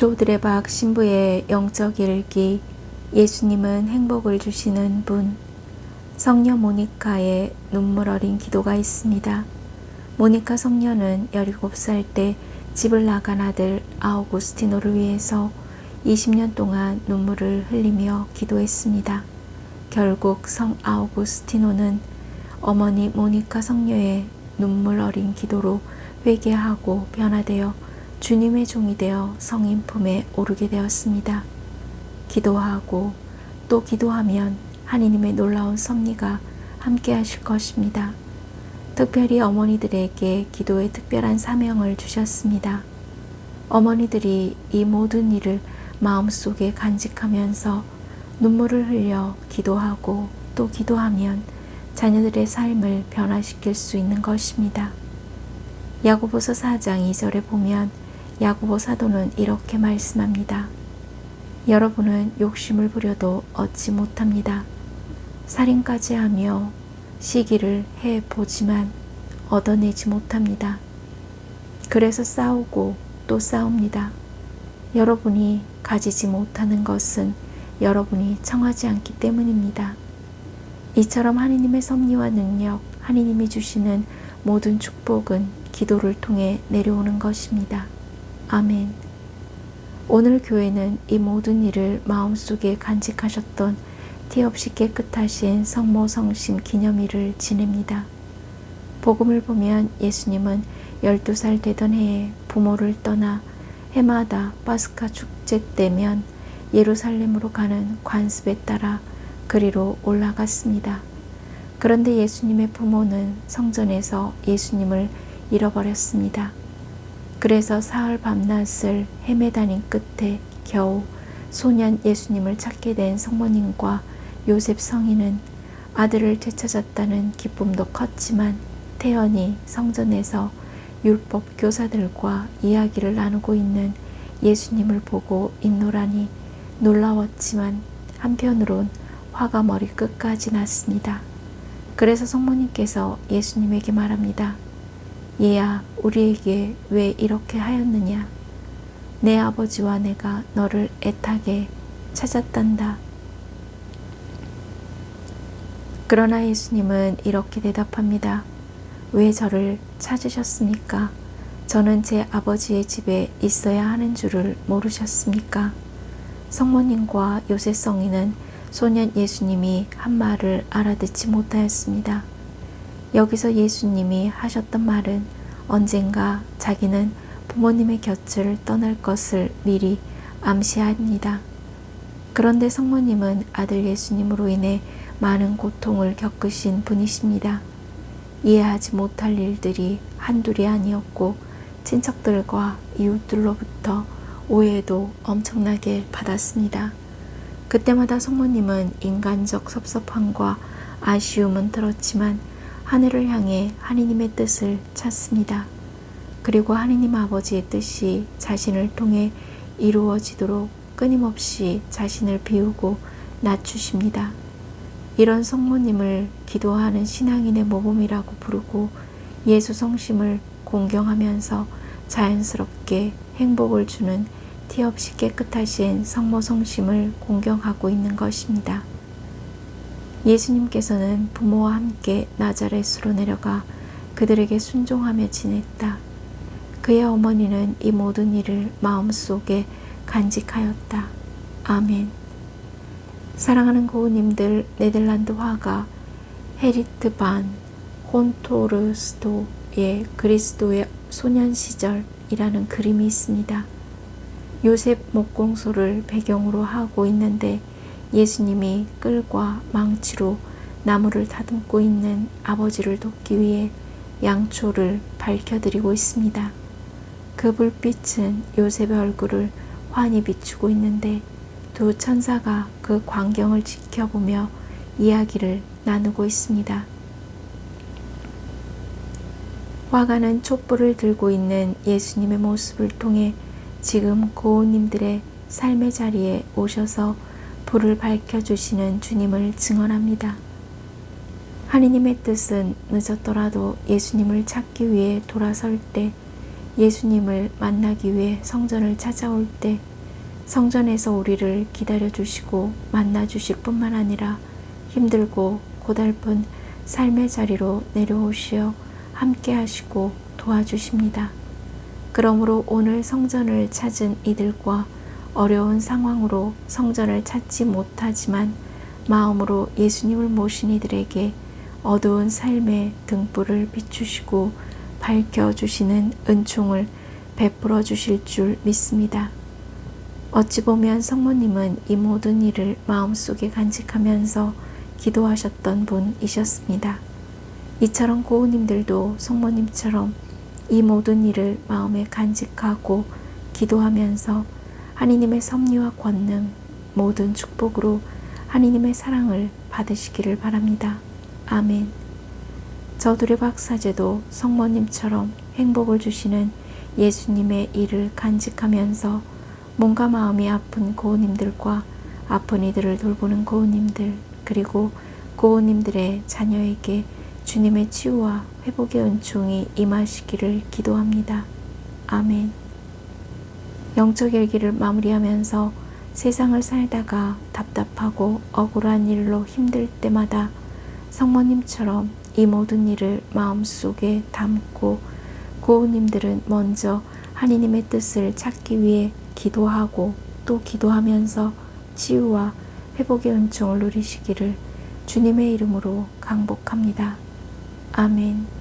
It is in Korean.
조드레박 신부의 영적 일기 예수님은 행복을 주시는 분 성녀 모니카의 눈물 어린 기도가 있습니다. 모니카 성녀는 17살 때 집을 나간 아들 아우구스티노를 위해서 20년 동안 눈물을 흘리며 기도했습니다. 결국 성 아우구스티노는 어머니 모니카 성녀의 눈물 어린 기도로 회개하고 변화되어 주님의 종이 되어 성인 품에 오르게 되었습니다. 기도하고 또 기도하면 하느님의 놀라운 섭리가 함께 하실 것입니다. 특별히 어머니들에게 기도의 특별한 사명을 주셨습니다. 어머니들이 이 모든 일을 마음속에 간직하면서 눈물을 흘려 기도하고 또 기도하면 자녀들의 삶을 변화시킬 수 있는 것입니다. 야고보서 4장 2절에 보면 야고보 사도는 이렇게 말씀합니다. 여러분은 욕심을 부려도 얻지 못합니다. 살인까지 하며 시기를 해 보지만 얻어내지 못합니다. 그래서 싸우고 또 싸웁니다. 여러분이 가지지 못하는 것은 여러분이 청하지 않기 때문입니다. 이처럼 하느님의 섭리와 능력, 하느님이 주시는 모든 축복은 기도를 통해 내려오는 것입니다. 아멘. 오늘 교회는 이 모든 일을 마음속에 간직하셨던 티 없이 깨끗하신 성모 성심 기념일을 지냅니다. 복음을 보면 예수님은 12살 되던 해에 부모를 떠나 해마다 파스카 축제 때면 예루살렘으로 가는 관습에 따라 그리로 올라갔습니다. 그런데 예수님의 부모는 성전에서 예수님을 잃어버렸습니다. 그래서 사흘 밤낮을 헤매다닌 끝에 겨우 소년 예수님을 찾게 된 성모님과 요셉 성인은 아들을 되찾았다는 기쁨도 컸지만 태연히 성전에서 율법 교사들과 이야기를 나누고 있는 예수님을 보고 있노라니 놀라웠지만 한편으론 화가 머리 끝까지 났습니다. 그래서 성모님께서 예수님에게 말합니다. 얘야, 우리에게 왜 이렇게 하였느냐? 내 아버지와 내가 너를 애타게 찾았단다. 그러나 예수님은 이렇게 대답합니다. 왜 저를 찾으셨습니까? 저는 제 아버지의 집에 있어야 하는 줄을 모르셨습니까? 성모님과 요셉 성인은 소년 예수님이 한 말을 알아듣지 못하였습니다. 여기서 예수님이 하셨던 말은 언젠가 자기는 부모님의 곁을 떠날 것을 미리 암시합니다. 그런데 성모님은 아들 예수님으로 인해 많은 고통을 겪으신 분이십니다. 이해하지 못할 일들이 한둘이 아니었고 친척들과 이웃들로부터 오해도 엄청나게 받았습니다. 그때마다 성모님은 인간적 섭섭함과 아쉬움은 들었지만 하늘을 향해 하느님의 뜻을 찾습니다. 그리고 하느님 아버지의 뜻이 자신을 통해 이루어지도록 끊임없이 자신을 비우고 낮추십니다. 이런 성모님을 기도하는 신앙인의 모범이라고 부르고 예수 성심을 공경하면서 자연스럽게 행복을 주는 티 없이 깨끗하신 성모 성심을 공경하고 있는 것입니다. 예수님께서는 부모와 함께 나자렛으로 내려가 그들에게 순종하며 지냈다. 그의 어머니는 이 모든 일을 마음속에 간직하였다. 아멘. 사랑하는 고우님들 네덜란드 화가 헤리트 반 혼토르스도의 그리스도의 소년 시절이라는 그림이 있습니다. 요셉 목공소를 배경으로 하고 있는데 예수님이 끌과 망치로 나무를 다듬고 있는 아버지를 돕기 위해 양초를 밝혀드리고 있습니다. 그 불빛은 요셉의 얼굴을 환히 비추고 있는데 두 천사가 그 광경을 지켜보며 이야기를 나누고 있습니다. 화가는 촛불을 들고 있는 예수님의 모습을 통해 지금 고우님들의 삶의 자리에 오셔서 불을 밝혀주시는 주님을 증언합니다. 하느님의 뜻은 늦었더라도 예수님을 찾기 위해 돌아설 때, 예수님을 만나기 위해 성전을 찾아올 때, 성전에서 우리를 기다려 주시고 만나 주실 뿐만 아니라 힘들고 고달픈 삶의 자리로 내려오시어 함께 하시고 도와주십니다. 그러므로 오늘 성전을 찾은 이들과 어려운 상황으로 성전을 찾지 못하지만 마음으로 예수님을 모신 이들에게 어두운 삶의 등불을 비추시고 밝혀주시는 은총을 베풀어 주실 줄 믿습니다. 어찌 보면 성모님은 이 모든 일을 마음속에 간직하면서 기도하셨던 분이셨습니다. 이처럼 고우님들도 성모님처럼 이 모든 일을 마음에 간직하고 기도하면서 하느님의 섭리와 권능, 모든 축복으로 하느님의 사랑을 받으시기를 바랍니다. 아멘. 저들의 박사제도 성모님처럼 행복을 주시는 예수님의 일을 간직하면서 몸과 마음이 아픈 고우님들과 아픈 이들을 돌보는 고우님들 그리고 고우님들의 자녀에게 주님의 치유와 회복의 은총이 임하시기를 기도합니다. 아멘. 영적 일기를 마무리하면서 세상을 살다가 답답하고 억울한 일로 힘들 때마다 성모님처럼 이 모든 일을 마음속에 담고 고우님들은 먼저 하느님의 뜻을 찾기 위해 기도하고 또 기도하면서 치유와 회복의 은총을 누리시기를 주님의 이름으로 강복합니다. 아멘.